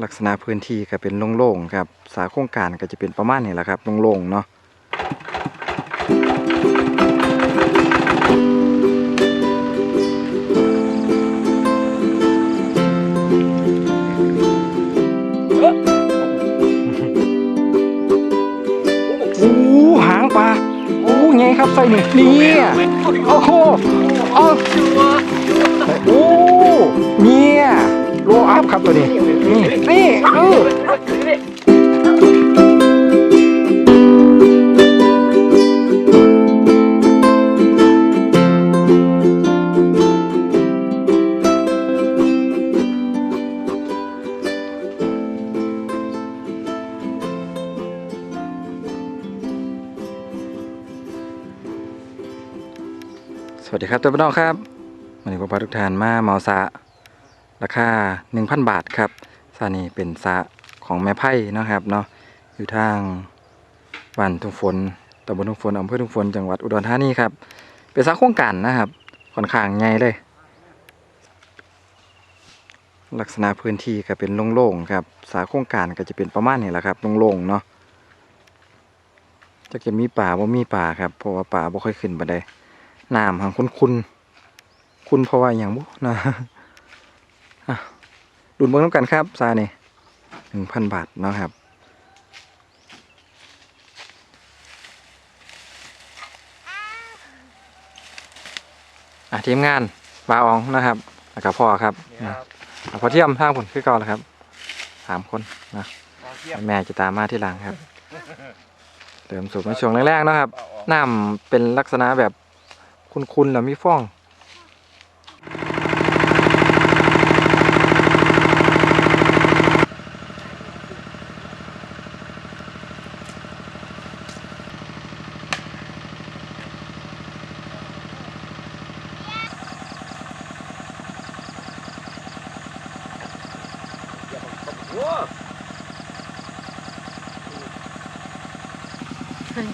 ลักษณะพื้นที่ก็เป็นโล่งๆครับ สาโครงการก็จะเป็นประมาณนี้แหละครับโล่งๆเนาะโอ้หางปลา โอ้ไงครับใส่หนึ่งนี่โอ้โหโอ้โครับตัวนี้ นี่นี่เออสวัสดีครับท่านผู้ชมครับวันนี้ผมพาทุกท่านมาเมาสะ ราคา 1,000 บาทครับสานี่เป็นสะของแม่ไพ่นะครับเนาะอยู่ทางบ้านทุ่งฝนตำบลทุ่งฝนอำเภอทุ่งฝนจังหวัดอุดรธานีครับเป็นสะโครงการนะครับค่อนข้างใหญ่เลย ลักษณะพื้นที่ก็เป็นโล่งๆครับสระโครงการก็จะเป็นประมาณนี้แหละครับโล่งๆเนาะจะจะมีป่าบ่ามีป่าครับเพราะว่าป่าบ่ค่อยขึ้นบันไดน้ำหังคุณคุณคุณเพราะว่าอย่างบุนะ ดุนเบิ้งน้ำกันครับซานี่หนึ่งพันบาทเนาะครับอะทีมงานปลาอองนะครับแล้วก็พ่อครับนะอะพอเทียมทางผลคือเก่าแล้วครับสามคนนะแม่จะตามมาที่หลังครับเติมสูบมาช่วงแรกๆเนาะครับน้ำเป็นลักษณะแบบคุณๆแล้วมีฟอง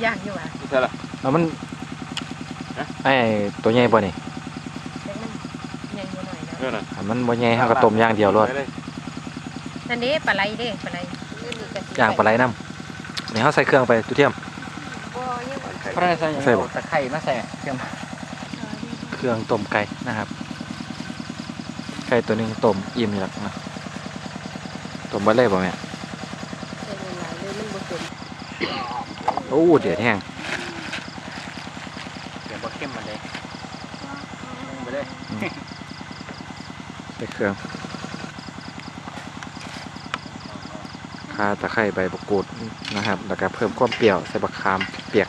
ย่างอยู่อะ ใช่ละ แล้วมัน ฮะ ไอ้ ตัวใหญ่ป่ะนี่แต่มันใหญ่กว่าหน่อยนะเรื่องนั้นถ้ามันบ่ใหญ่เฮาก็ต้มอย่างเดียวรอดนั่นเด้ปลาไหลเด้ปลาไหลนี่กะทิย่างปลาไหลน้ำนี่เฮาใส่เครื่องไปตุเทียม บ่ยังบ่เพราะอะไรใส่ใส่บ่ ตะไคร้มาใส่เครื่องเครื่องต้มไก่นะครับ ไก่ตัวหนึงต้มอิ่มอยู่แล้วนะต้มบ่เลยบ่แม่ใส่หลายๆเลยมันบ่เต็มโอ้เดือดแห้ง เดี๋ยวบะเข้มมาเลยลงไปเลย ใส่เค รื่องข่าตะไคร้ใบมะกูดนะครับแล้วก็เพิ่มความเปรี้ยวใส่บักขามเปียก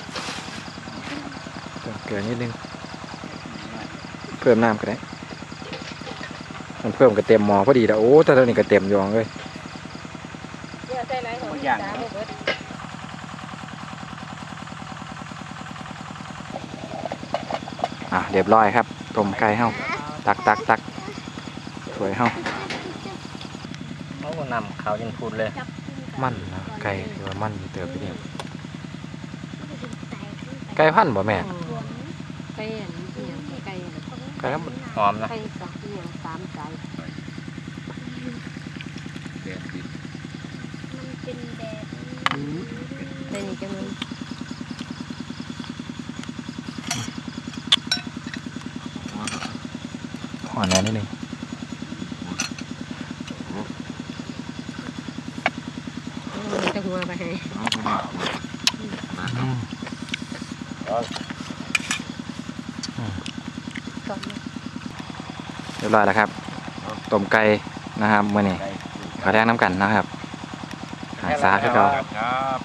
เติมเกลือนิดนึง เพิ่มน้ำก็ได้มันเพิ่มก็เต็มหม้อพอดีแล้วโอ้แต่ตอนนี้ก็เต็มยองเลยเดี๋ยวใส่หลายหอมสามบ่เบิดอะเรียบร้อยครับต้มไก่เฮาตักตักตัก สวยเฮาเขาก็นำเขาวยันพูดเลย มันนะไก่คือว่ามันเติบไปเนี่ยไก่พันธุ์บ่แม่ ไก่อันเอียงไก่อันไก่แล้วมันหอมนะไก่สองเอียงสามไก่ได้นี่จังเลยหอนแน่นิดนึงเอาจะหัวไปให้อืมต้ม เรียบร้อยแล้วครับต้มไก่นะครับมื้อนี้ขอแรงน้ำกันนะครับหาซาคือเก่าครับ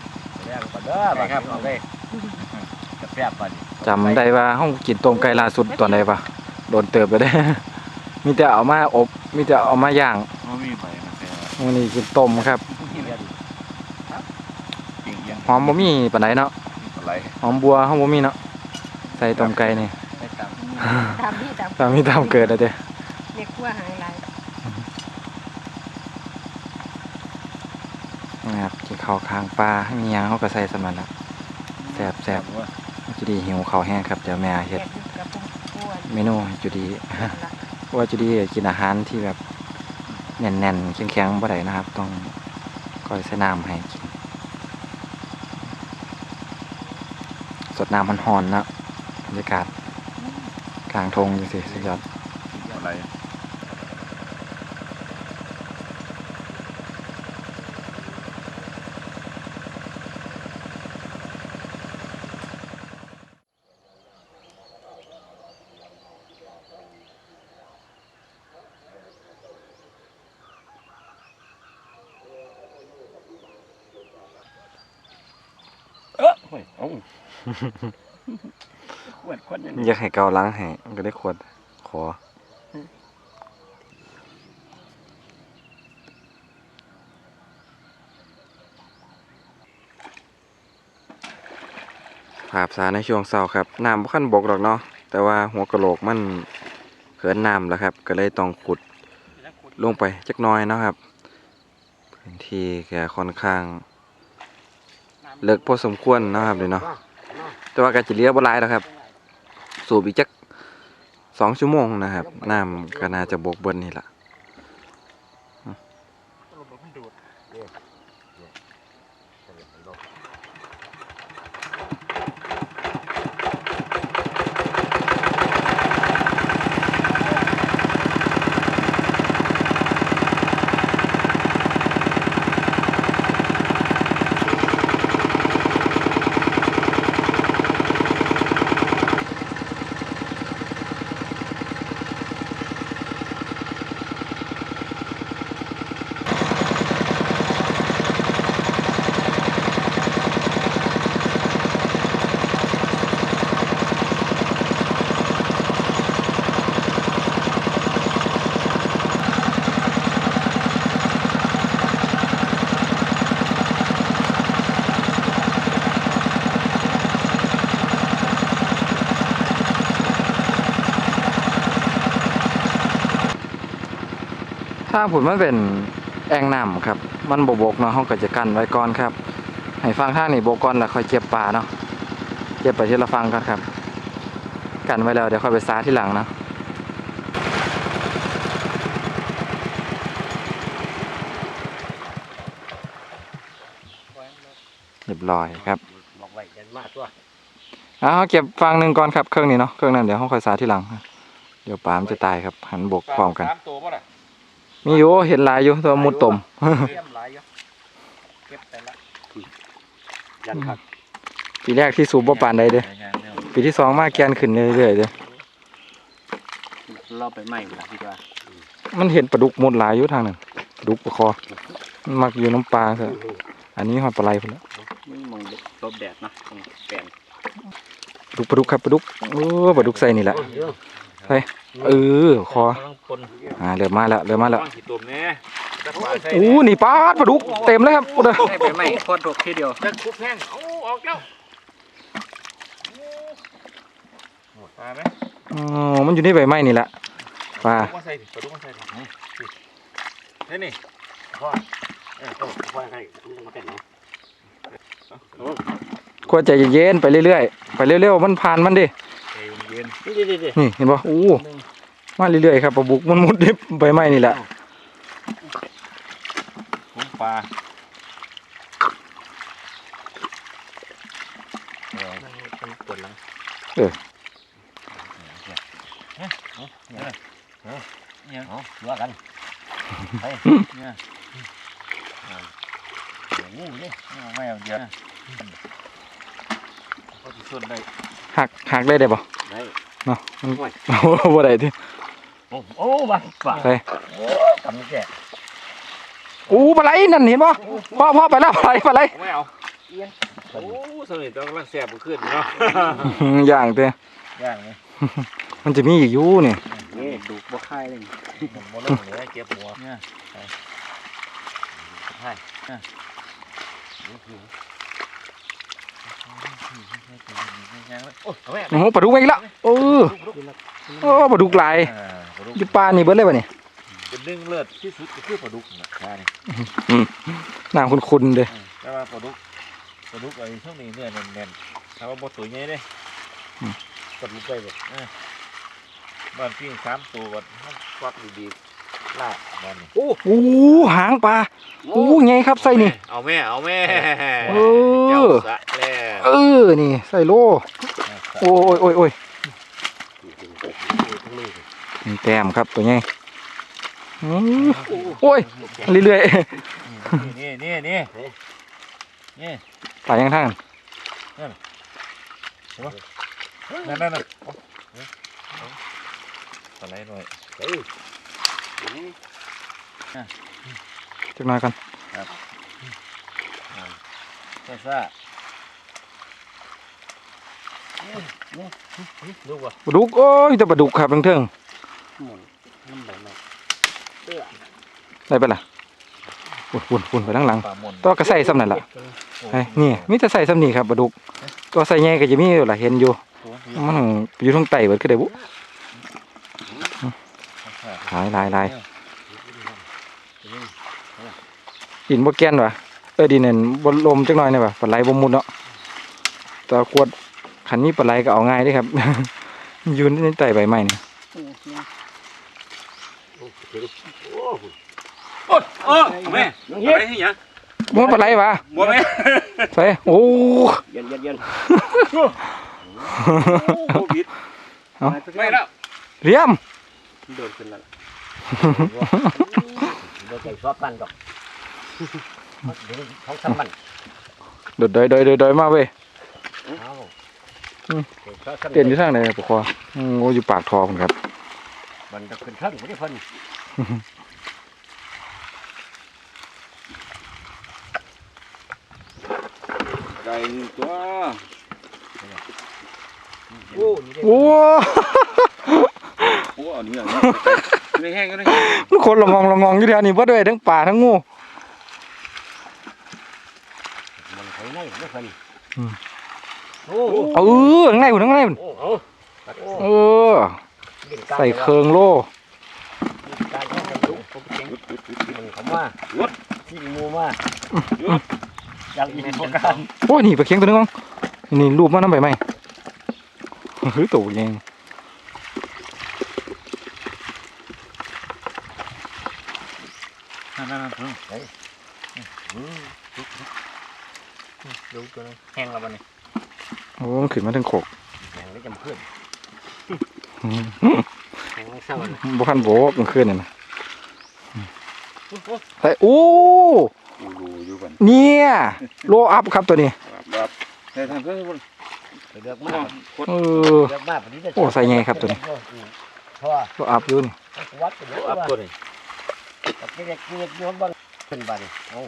แรกก่อนเด้อไปครับเอาเลยจะแซ่บก่อนจำได้ว่าห้องกินต้มไก่ล่าสุดตอนใดปะโดนเติบไปได้ มีแต่เอามาอบ มีแต่เอามาย่างมันมีไปนะแค่มื้อนี้กินต้มครับปิ่งยัง หอมบ่มีปานใดเนาะอะไรหอมบัวหอมบ่มีเนาะใส่ต้มไก่นี่ไม่ตามตามที่ตามตามมีตามเกิดแล้วเด้เด็กขั้วหายหลายนะครับกินข้าวค้างปลามีหยังเขาก็ใส่สมันละแซ่บแซ่บจุดีหิวข้าวแห้งครับเดี๋ยวแม่เฮ็ดแกะกระปุกอ้วนเมนูให้จุดีละว่าจุดีกินอาหารที่แบบแน่นๆแข็งๆบ่ได้นะครับ ต้องคอยใส่น้ำให้กิน สดน้ำมันหอนๆนะบรรยากาศกลางทงจังซี่สุดยอด อะไร เอ้อโอ้ยเอ้า ขวดขวดยังอยากให้เกาล้างให้มันก็ได้ขวดขอภาพสาในช่วงเช้าครับน้ำบ่คันบกดอกเนาะแต่ว่าหัวกะโหลกมันเขินน้ำแล้วครับ ก็เลยต้องขุดลงไปจักน้อยเนาะครับพื้นที่แกค่อนข้างเลิกพอสมควรนะครับเดี๋ยเนาะ แต่ว่าก็จะเลียบลายแล้วครับ สูบอีกจักสองชั่วโมงนะครับน้ำก็น่าจะบกเบิ้นี่แหละ ผุนมันเป็นแอ่งน้ำครับ มันบบบกเนาะเขาก็จะกั้นไว้ก่อนครับ ให้ฟังท่างนี่บกก่อนแล้วค่อยเจ็บปลาเนาะเจ็บไปที่ละฟังก่อนครับ กันไว้แล้วเดี๋ยวค่อยไปซาที่หลังเนาะเรียบร้อยครับบอกไว้ยันมาตัวเอาเก็บฟังหนึ่งก่อนครับเครื่องนี้เนาะ เครื่องนั้นเดี๋ยวเขาค่อยซาที่หลัง เดี๋ยวปลามันจะตายครับ หันบกพร้อมกันสามตัวป่ะล่ะ มีอยู่เห็นหลายอยู่ตัวมุดตมเตรียมหลายอยู่เก็บแต่ละยันครับปีแรกที่สูบบ่ปานใดเด้อปีที่สองมาแกนขึ้นเรื่อยๆเด้อเราไปใหม่เวลาคิดว่ามันเห็นปลาดุกหมดหลายอยู่ทางนั้นปลาดุกปลาคอมันมักอยู่น้ำปลาเถอะอันนี้หอยปลาไหลพุ่นละไม่มองลบแดดนะแปลงปลาดุกปลาดุกครับปลาดุกเออปลาดุกใส่นี่แหละ เฮ้ยเออคอต้องปนอ่าเริ่มมาแล้วเริ่มมาแล้วต้องขีดตุ่มเนี่ยจะปลาใส่อู้นี่ปลาดปลาดุกเต็มเลยครับเด้อให้ไปใหม่โคตรดกทีเดียวจะคุบแห้งเอาออกแล้วปลาไหมอ๋อมันอยู่ในใบไม้นี่แหละปลาปลาดุกมาใส่ดิปลาดุกมาใส่ดินี่นี่พ่อเออต้องพ่อให้นี่มาเป็นเนาะควรใจเย็นๆไปเรื่อยๆ ไปเรื่อยๆ มันผ่านมันดิใจเย็ นนี่นี่นี่นี่เห็นป่ะอู้มาเรื่อยๆครับปลาบุกมันมุดในใบไม้นี่แหละคุ้มปลาปวดหลังเนี่ยเอาเลือกันไปเนี่ยงูนี่ไม่เอาเยอะเขาจะส่วนได้ หักหักได้ได้ป่ะได้เนาะมันโอ้บ่ได้ที่โอ้โอ้บ้าบ้าไปโอ้กำแก่อู้ปลาไหลนั่นเห็นป่ะพ่อพ่อไปแล้วปลาไหลปลาไหลไม่เอาโอ้สนิทต้องกำลังแสบขึ้นเนาะอย่างเต้ย่างเลยมันจะมีอีกอยู่นี่นี่ดูบ่ค่ายเลยผมโมโลงเลยเก็บหัวเนี่ยใช่ โอ้แม่โอ้โหปลาดุกมาอีกแล้วเออโอ้ปลาดุกหลายปลาดุกอยู่ปลานี่เบิดเลยป่ะนี่เป็นนึ่งเลือดที่สุดก็คือปลาดุกนะปลานี่น้ำคุณๆเด้แต่ว่าปลาดุกปลาดุกไอ้ช่วงนี้เนี่ยแน่นๆถ้าว่าบ่ตัวใหญ่เด้ปลาดุกไปแบบบ้านพี่สามตัวก็มันฟักดีๆ ลาบบ้านนี่โอ้โอ้หางปลาโอ้ไงครับใส่นี่ เอาแม่เอาแม่เออ เจ้าสะแล้วเออนี่ใส่โลโอ้ยโอ้ยโอ้ยนี่แต้มครับตัวใหญ่อืมโอ้ยเรื่อยนี่นี่นี่นี่ๆปลายังทางนั่นนั่นนั่นเอาเอาเอาอะไรหน่อยเฮ้ย จักหน่อยกันซ่าซ่าลูกวะปลาดุกโอ้ยแต่ปลาดุกครับเทิงหมุนน้ำใบไม้เตื้อๆได้ปะล่ะปุ่นปุ่นปุ่นไปทางหลังปลาหมนตัวก็ใส่ซ้ำนั่นล่ะไอ้นี่มีแต่ใส่ซ้ำนี่ครับปลาดุก ตัวใส่ใหญ่ก็จะมีอยู่ล่ะเห็นอยู่มันอยู่ทางใต้เบิดคือได้บุ หลายหลายหลายดินบ่แก่นวะเออดินนั่นบ่ลมจักหน่อยนี่วะปลาไหลบ่มุดเนาะแตัวขวดคันนี้ปลาไหลก็เอาง่ายเด้ครับอยู่ในใต้ใบไม้นี่โอ้โอ้แม่อะไรให้ยังบ่ปลาไหลวะบัวแม่ใส่โอ้เย็นเย็นเย็นโอ้บิดเอาไม่แล้วเรียม โดนขึ้นแล้วโดนใจชอบกันดอกเดี๋ยวท้องซ้ำมันโดดดอยดอยดอยดอยมาเว้ยเอาอืมชอบซ้ำเต้นอยู่ทางไหนปะคออืมโอ้อยู่ปากทอพุ่นครับ มันจะขึ้นข้างไม่ได้พันไก่ตัว โอ้นี่ได้โอ้ โอ้เอาเนื้อไม่แห้งก็ได้มันคนละงองละงองอยู่เดียวนี่เบิดเว้ยทั้งป่าทั้งงูมันไถในไม่พันอืมโอ้เออข้างในพุ่นข้างในพุ่นโอ้เอาโอ้เออใส่เคิงโลการแข่งกันลุกผมเก่งมันเขามาที่มูมาอย่างอีกโครงการโอ้ยนี่ปลาเค็งตัวนึงมั้งนี่รูปมาน้ำใบไม้เฮ้ยตัวเอง นั่นนั่นนั่นดูตัวนึงแห้งแล้วมันนี่โอ้มันขึ้นมาถึงโขกแห้งได้จำเพื่อนอืมแห้งเศร้าเลยบ่คันโบกลางคืนนี่นะแต่โอ้ดูอยู่กันเนี่ยโลอัพครับตัวนี้แบบแต่ทางเพื่อนเลือกมากเออเลือกมากแบบนี้ได้โอ้ใส่ไงครับตัวนี้เพราะว่าโลอัพอยู่นี่วัดกันเยอะอัพว่า ตัวนี้เด็กเด็กย้อนบ้างขึ้นบ้านเอา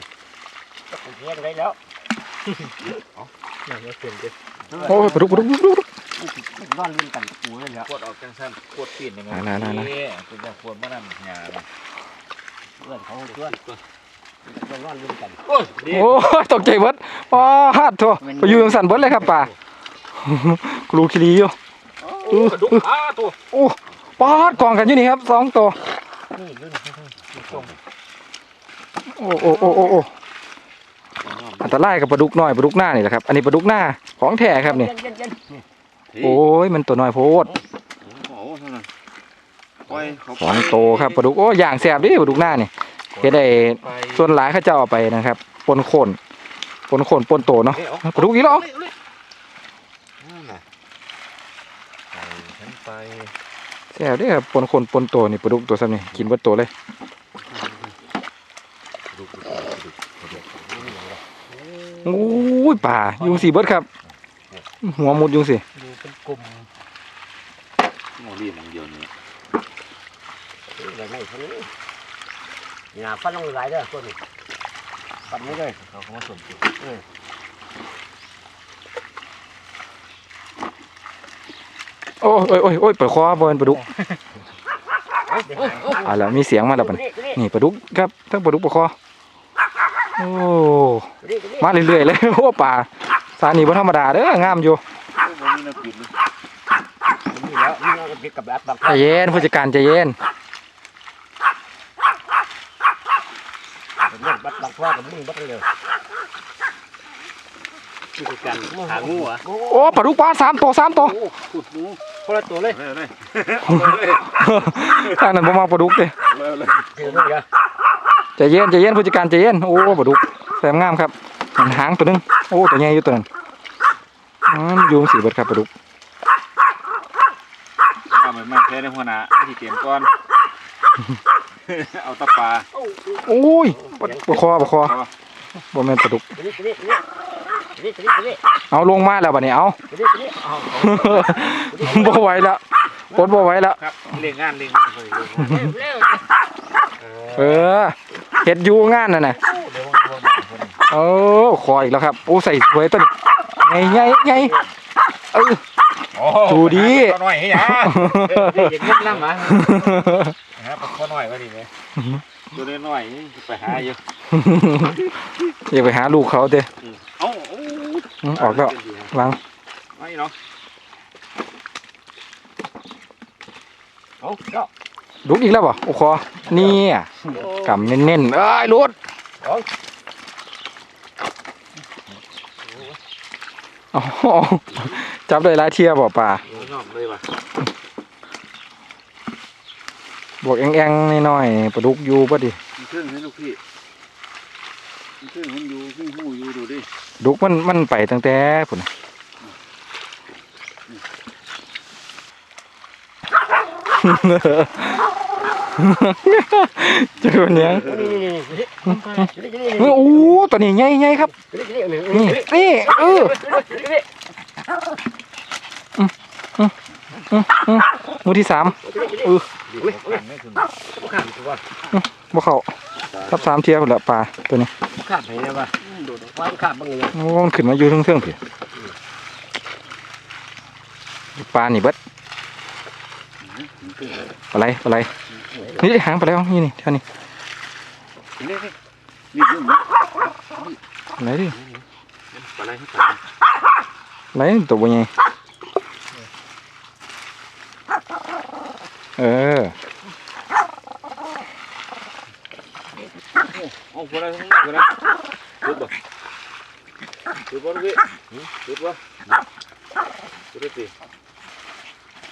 ก็กูเทียนได้แล้วโอ้ยปลุกปลุกปลุกปลุกนอนเล่นกันกูเลยแล้วขวดออกจังสั้นขวดปีนนี่นั่นนั่นนั่นเป็นจังขวดมานั่นหยาเพื่อนเขาเพื่อนนอนเล่นกันโอ้ยตกใจเบิดว้าฮัดโถไปอยู่ตรงสันเบิดเลยครับป่ากรูคิรีอยู่กระดูกอ้าตัวโอ้ปาดกองกันอยู่นี่ครับสองตัว นี่รุ่นโอ้โอ้โอ้โอ้โอ้อันตรายกับปลาดุกน้อยปลาดุกหน้านี่แหละครับ อันนี้ปลาดุกหน้าของแท้ครับนี่เย็นเย็นเย็นโอ้ยมันตัวน้อยโพดโอ้โหเท่านั้นปล่อยเขาสองโตครับปลาดุกโอ้อย่างแสบดิปลาดุกหน้านี่เฮ็ดได้ไปส่วนหลายเขาเจ้าเอาไปนะครับปนโคนปนโคนปนโตเนาะเอ๊ะเอาปลาดุกอีกแล้วนั่นน่ะไปฉันไป แสบเดิครับปนโคนปนโตนี่ปลาดุกตัวซ้ำนี่กินเบิดโตเลยดูดูดูดูโอ้ยป่ายุงสีเบิดครับ หัวมุดยุงสิดูเป็นกลุ่มมองรีบอย่างเดียวนี่อะไรไม่คนนี้นี่นะฟันลงหลายเด้อตัวนี้ฟันไม่เลยเขาเขามาสวมตัว โอ้ยโอ้ยโอ้ยโอ้ยเปิดคอบอลปลาดุกอ่าแล้วมีเสียงมาแล้วปะนี่นี่ปลาดุกครับทั้งปลาดุกปลาคอโอ้มาเรื่อยๆเลยโอ้ป่าสานีบ่ธรรมดาเด้องามอยู่มันมีน้ำปิดเลยนี่แล้วนี่เราก็พิกับแบบบางใจเย็นผู้จัดการใจเย็นเรื่องบัดบางพ่อกับมึงบัดเลยนี่คือการหางูอะโอ้ปลาดุกปลาสามตัวสามตัวขุดงู คนละตัวเลยเลยเลยทางนั้นบ่มาปลาดุกเลยเลยเจอเลยใจเย็นใจเย็นผู้จัดการใจเย็นโอ้ปลาดุกแสมงามครับมันหางตัวหนึงโอ้ตัวใหญ่อยู่ตัวนั้นอยู่สีเบิดครับปลาดุกเอาเหมือนแค่ในหัวหน้าที่เตรียมก่อนเอาตะปลาโอ้ยปลาปลาคอปลาคอบ่แม่นปลาดุก เอาลงมาแล้วบัดนี้เอาตัวนี้ตัวนี้เอาบ่ไหวแล้วปลดบ่ไหวแล้วครับเล่งงานเล่งงานเลยเร็วเออเฮ็ดอยู่งานนั่นน่ะเดี๋ยวว่างๆคนนี้โอ้คออีกแล้วครับโอ้ใส่สวยตัวนี้ไงไงไงเออโอ้ดูดิปลาหน่อยให้ยาเดี๋ยวเงินน้ำมาฮะปลาข้อหน่อยว่าดีไหมตัวน้อยๆนี่ไปหาอยู่อย่าไปหาลูกเขาเด้อเอ้าโอ้ อืมออกแล้ววางไม่เนาะเอาเจ้าลุกอีกแล้วบ่โอ้คอนี่อะกำเน้นๆเอ้ยลุดอ๋อจับได้หลายเทียบ่ป่านอกเลยว่ะบวกแองๆน้อยๆปลาดุกอยู่บ่ดิมีเครื่องให้ลูกพี่มีเครื่องมันอยู่ขึ้นหูอยู่ดูดิ ดุกมันมันไปตั้งแต่พุ่นน่ะเจอเนี้ยนี่นี่นี่นี่นี่เฮ้ยโอ้ตัวนี้ใหญ่ๆครับ นี่นี่นี่นี่เออหมูที่สามขันไม่ถึงข้ามตัวบ่เข้าทับสามเทียพุ่นละปลาตัวนี้ข้ามไปเลยว่ะโดด ว่าข้ามบ้างเลยโอ้มันขึ้นมาอยู่เทิงๆพี่ปลานี่เบิดปลาไหลปลาไหลนี่หางปลาไหลเอานี่นี่เท่านี้นี่นี่นี่ยุ่งนะปลาไหลดิอะไรให้ขันปลาไหลตัวบ่ใหญ่เออโอ้คนละคนละคนละ จุดบ่จุดบ่ลูกพี่จุดบ่จุดได้สิ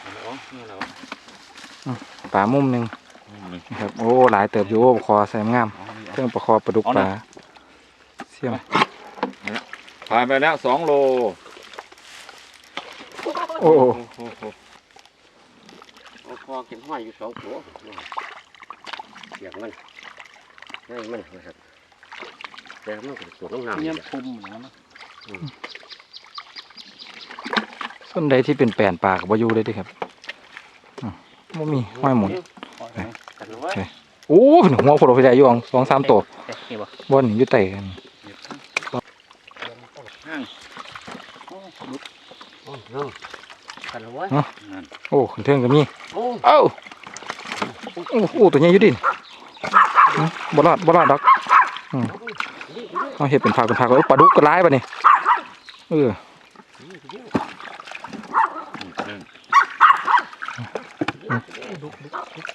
อ๋อนี่แล้วปลามุมหนึงนะครับโอ้หลายเติบอยู่ปลาคอใส่งามเครื่องปลาคอปลาดุกปลาเสี่ยมผ่านไปแล้วสองโลโอ้โหคอกินห้อยอยู่สองหัวเสียงมันนี่มันนะครับแต่มันก็ตัวน้ำเยี่ยมน้ำปุ่มนะ ส่วนใดที่เป็นแปลนปลากับวาอยูเลยเดิครับอืมบ่มีห้อยหมุนกันว่าโอ้เป็นหัวโผล่ไปได้อยู่อ่องสองสามตัวนี่บ่บนอยู่ไต่กันกันว่าโอ้ขึ้นเทิงก็มีโอ้เอ้าโอ้โหตัวใหญ่อยู่ดิอืมบ่รอดบ่รอดดอกอืมเอาเห็ดเป็นผักเป็นผักแล้วปลาดุกก็ร้ายปะนี่ เออ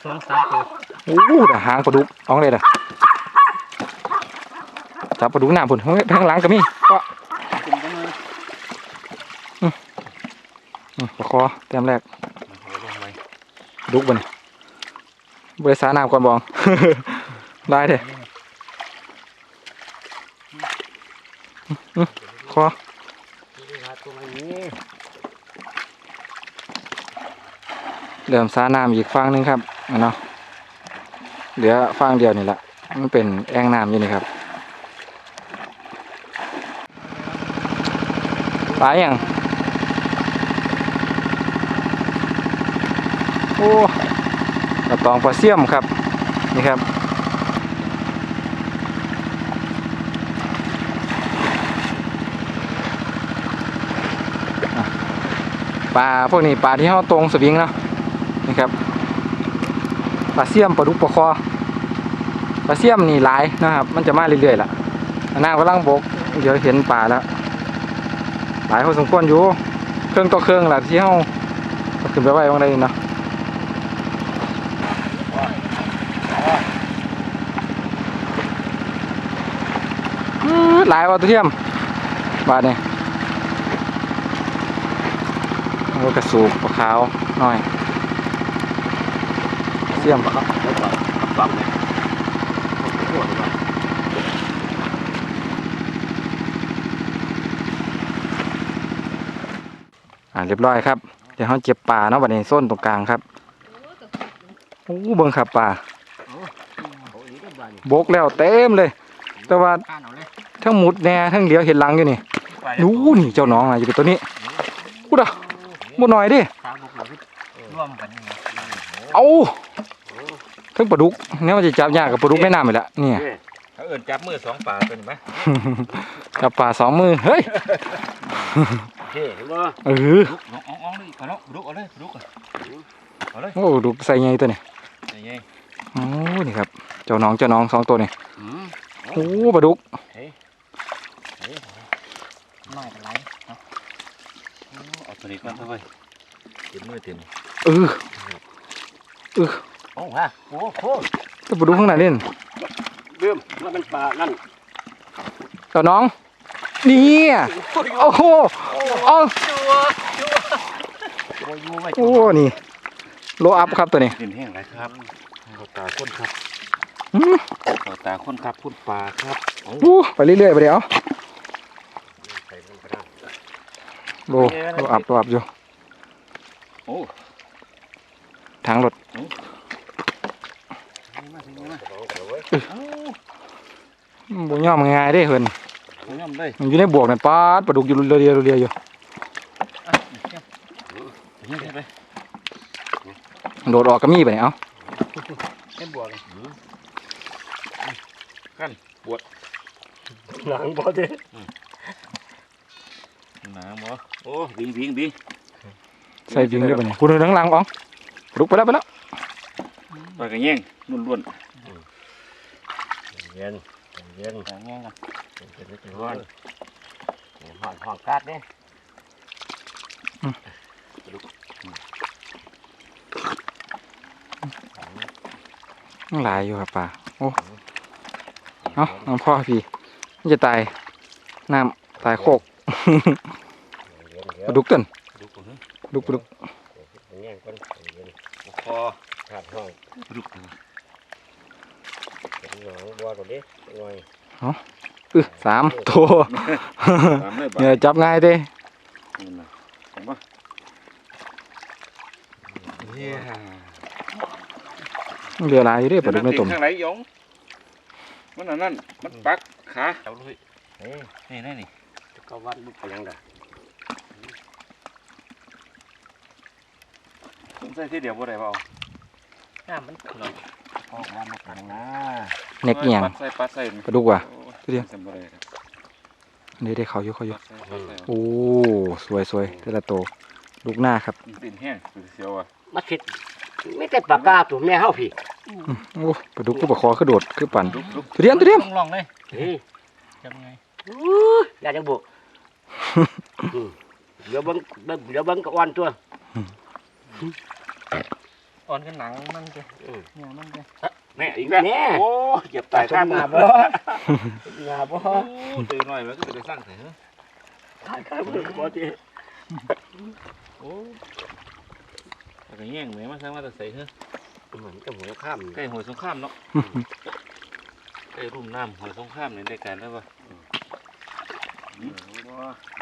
สองสามตัวโอ้แต่หางปลาดุกเอาเลยล่ะจับปลาดุกหน้าพุ่นเฮ้ยทางหลังก็มีก็อืมปลาคอแต้มแรกดุกบัดนบริษาน้ำก่อนบอง ได้เด้คอ เหลื่อมสาน้ำอีกฟังหนึงครับเนาะเหลือฟังเดียวนี่แหละมันเป็นแอ่งน้ำอยู่นี่ครับปลาอย่างโอ้กระตองปลาเสี่ยมครับนี่ครับปลาพวกนี้ปลาที่เขาตรงสวิงเนาะ นี่ครับปลาเสี่ยมปลาดุกปลาคอปลาเสี่ยมนี่หลายนะครับ มันจะมาเรื่อยๆล่ะหน้ากำลังบกเดี๋ยวเห็นปลาแล้วหลายพอสมควรอยู่เครื่องต่อเครื่องล่ะที่เขาเอาขึ้นไปไว้ตรงใดเนาะหลายว่าตัวเทียมบาทนี่แล้วก็กระสูบปลาขาวหน่อย ยี่ยมครับบังเลยปวดเลยอ่าเรียบร้อยครับ เดี๋ยวเขาเจ็บปลาเนาะบัดนี้ส้นตรงกลางครับโอ้เบิ่งครับปลาบกแล้วเต็มเลย แต่ว่าทั้งหมุดแน่ทั้งเหลียวเห็นหลังอยู่นี่นู้นี่เจ้าน้องอะอยู่ตัวนี้กูดอะหมดหน่อยดิเอา ทั้งปลาดุกเนี่ยมันจะจับยากกับปลาดุกแม่น้ำไปละเนี่ย เขาเอินจับมือสองปลาเป็นไหมจับปลาสองมือเฮ้ยเฮ้เห็นบ่เออลุกน้องอ่องเลยขอน้องลุกเอาเลยลุกเอาเลยโอ้ดุกใส่ไงตัวนี้ยังไงโอ้นี่ครับเจ้าน้องเจ้าน้องสองตัวนี่อืมโอ้ปลาดุกน้อยกันไรเอาตัวนี้ก่อนเถอะเว้ยเต็มมือเต็มเออโอ้ ฮะโอ้โหแต่ปลาดุกข้างในเล่นเริ่มว่ามันปลานั่นเจ้าน้อง นี่อะโอ้โหเอาโอ้ยอยู่ไม่โอ้นี่ โลอัพครับตัวนี้ดินแห้งไรครับขอตาค้นครับอื้อขอตาค้นครับค้นปลาครับอู้ไปเรื่อยๆไปเดี๋ยวใส่มันไปได้โลโลอัพโลอัพอยู่โอ้ทางรถ มาถึงมา เอาไว้ บ่ ย่อมง่ายๆเด้เพิ่นผมย่ำเลยมันอยู่ในบวกนั่นปาดปลาดุกอยู่เรียๆเรียๆอยู่ยังไงไปโดดออกก็มีไปเนี่ยเอ้าไม่บวกเลยกันปวดหลังบ่เด้หนาหมอโอ้วิ่งวิ่งวิ่งใส่วิ่งด้วยไปเนี่ยคุณเดินหลังๆอ๋องปลาดุกไปแล้วไปแล้วปลากระแยงล้วนเย็น เย็นๆปลากระแยงกันเป็นไม่เป็นร้อนหอนหอนกาดเนี่ยยังหลายอยู่ครับปลาโอ้เอ้าน้องพ่อพี่มันจะตายน้ำตายโคกปลาดุกต้นดูก่อนนะปลาดุกปลาดุกแง่ก่อนเย็นคอขาดห้องดูเป็น หนองบัวก่อนดิหน่อยเออสามตัวตามเลยปลาเนี่ยจับง่ายเด้นี่นะเห็นปะเฮียเหลือหลายอยู่เด้ปลาดุกในตุ่มข้างไหนหยงมันอันนั่นมันปักขาเอาเลยเฮ้ยนี่นี่นี่ก็วัดบุกไปยังไงผมใส่ที่เดียวบ่ได้เปล่าน้ำมันหลอกออกมาหนักนะ เน็กเอียงปัดใส่ปัดใส่ปลาดุกว่ะโอ้เดี๋ยวใส่บ่ได้ครับอันนี้ได้เขาอยู่เขาอยู่ปัดใส่ปัดใส่โอ้สวยสวยแต่ละตัวลูกหน้าครับดินแห้งเสียวอะมาคิดไม่แต่ปากกาตัวแม่เฮาพี่โอ้ปลาดุกคือปลาคอคือโดดคือปั่นลุกลุกตัวเดียมตัวเดียมต้องลองเลยเฮ้ยจำไงอยากจะบุกเดี๋ยวเบังเดี๋ยวเบังก็อ่อนตัวอ่อนกันหนังมันจะเนี่ยมันจะ แม่อีกแล้วแม่โอ้เหยียบตายข้างมามาบ่มาบ่ตื่นหน่อยมันก็จะได้สร้างแต่เฮ้ยข้างข้างบ่บ่ติโอ้แต่ก็แย่งเหมือนมันสร้างมาแต่ใส่เฮ้ยเหมือนกับหัวข้ามใกล้หวยสงครามเนาะใกล้รุ่มน้ำหวยสงครามในรายการแล้วป่ะ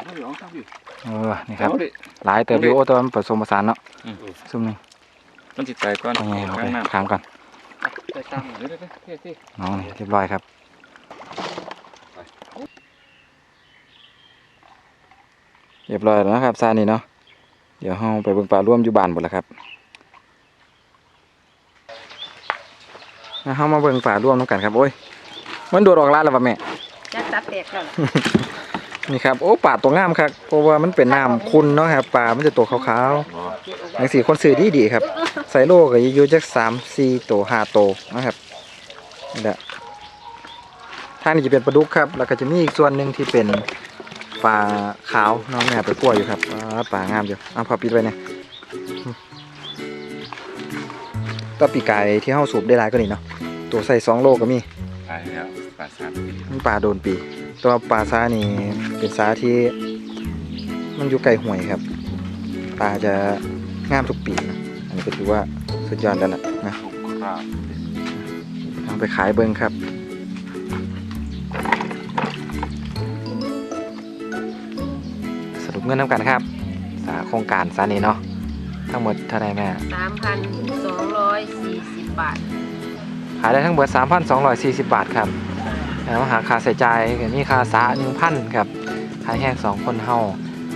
เอาอยู่เอาครับอยู่เออนี่ครับเอาดิหลายเติบอยู่โอ้แตัวามันผสมผสานเนาะอืมซุ่มหนึงมันจิตใจก่อนเอาไงเอาข้างไปน้ถามก่อนำใจตามเดี๋ยวเดี๋ยวเดี๋ยวเดี๋ยวน้องนี่เรียบร้อยครับเรียบร้อยแล้วนะครับซานี่เนาะเดี๋ยวเฮาไปเบิ่งปลาร่วมอยู่บ้านหมดแล้วครับแล้วเฮามาเบิ่งปลาร่วมน้ำกันครับโอ้ยมันโดดออกลาดแล้วป่ะแม่จักตับแตกแล้วนี่ครับโอ้ปลาตัวงามครับเพราะว่ามันเป็นน้ำคุณเนาะครับปลามันจะตัวขาวๆอย่างสีคนซื้อดีดีครับ ใส่โลก็อยู่จักสามสี่ตัวห้าตัวนะครับนี่แหละทางนี้จะเป็นปลาดุกครับ แล้วก็จะมีอีกส่วนหนึ่งที่เป็นปลาขาวน้องแม่ไปกล้วยอยู่ครับอ่าปลางามอยู่เอาพอปิดไว้เนี่ยก็ปีกายที่เฮาสูบได้หลายก็นี่เนาะตัวใส่สองโลก็มีตายแล้วปลาสามปีมันปลาโดนปี ตัวปลาซานี่เป็นซาที่มันอยู่ไกลห่วยครับ ปลาจะงามทุกปีนะอันนี้ ก็ถือว่าสุดยอดแล้วนะนะถูกข้าวไปขายเบิ่งครับสรุปเงินน้ำกันครับ สาโครงการสานี้เนาะทั้งหมดเท่าไหรแม่สามพันสองร้อยสี่สิบบาท ขายได้ทั้งหมด3,240บาทครับแล้วหาค่าใช้จ่ายก็มีค่าสา1,000ครับค่าแห้ง2คนเฮา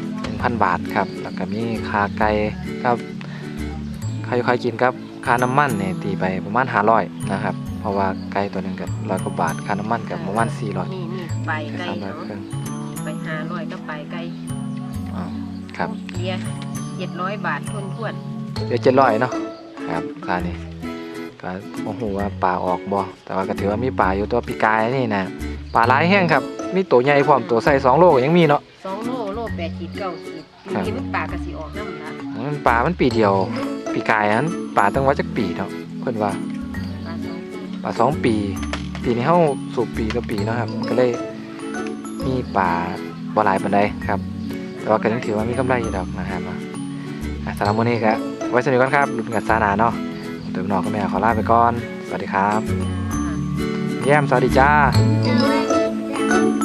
1,000บาทครับ แล้วก็มีค่าไก่ครับ ค่าอยู่ค่ากินครับค่าน้ำมันเนี่ยตีไปประมาณ500นะครับ เพราะว่าไก่ตัวหนึงก็ร้อยกว่าบาทค่าน้ำมันก็ประมาณ400นี่นี่ไปไก่สามร้อยเนาะครึ่งไปหาร้อยก็ไปไก่อ๋อครับเบียร์เจ็ดร้อยบาททวนทวนเดี๋ยว700เนาะครับค่านี้ก็บ่ฮู้ว่าปลาออกบ่แต่ว่าก็ถือว่ามีปลาอยู่ตัวปีกายนี่นะปลาหลายแห้งครับมีตัวใหญ่พร้อมตัวใส่2โลก็ยังมีเนาะสองโลโล แปดขีดเก้าขีดครับปีนี้มันปลากระสีออกน้ำละมันปลามันปีเดียว ปีกายนั้นปลาต้องว่าจักปีเนาะเพิ่นว่าปลาสองปีปลาสองปี ปีนี้เฮาสูบปีต่อปีเนาะครับ ก็เลยมีปลาบ่หลายปานใดครับ แต่ว่าก็ยังถือว่ามีกำไรอยู่ดอกนะครับเนาะอะสำหรับมื้อนี้ก็ไว้สนิทก่อนครับลุ้นกันซาหนาเนาะเติมนอกกับแม่ขอลาไปก่อน สวัสดีครับอ่าแย้มสวัสดีจ้าสวัสดีจ้า